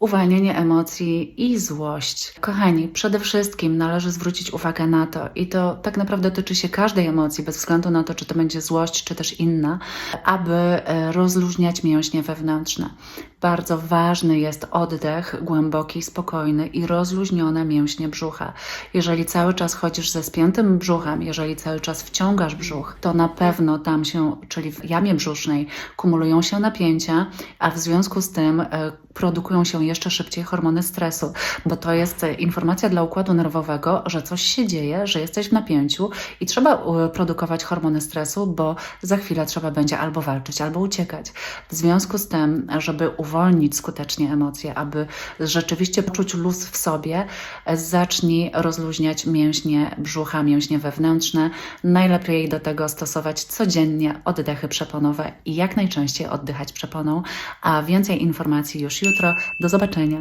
Uwalnianie emocji i złość. Kochani, przede wszystkim należy zwrócić uwagę na to, i to tak naprawdę tyczy się każdej emocji, bez względu na to, czy to będzie złość, czy też inna, aby e, rozluźniać mięśnie wewnętrzne. Bardzo ważny jest oddech głęboki, spokojny i rozluźnione mięśnie brzucha. Jeżeli cały czas chodzisz ze spiętym brzuchem, jeżeli cały czas wciągasz brzuch, to na pewno tam się, czyli w jamie brzusznej, kumulują się napięcia, a w związku z tym e, produkują się jeszcze szybciej hormony stresu, bo to jest e, informacja dla układu nerwowego, że coś się dzieje, że jesteś w napięciu i trzeba produkować hormony stresu, bo za chwilę trzeba będzie albo walczyć, albo uciekać. W związku z tym, żeby uwolnić skutecznie emocje, aby rzeczywiście poczuć luz w sobie, zacznij rozluźniać mięśnie brzucha, mięśnie wewnętrzne. Najlepiej do tego stosować codziennie oddechy przeponowe i jak najczęściej oddychać przeponą. A więcej informacji już jutro. Do zobaczenia.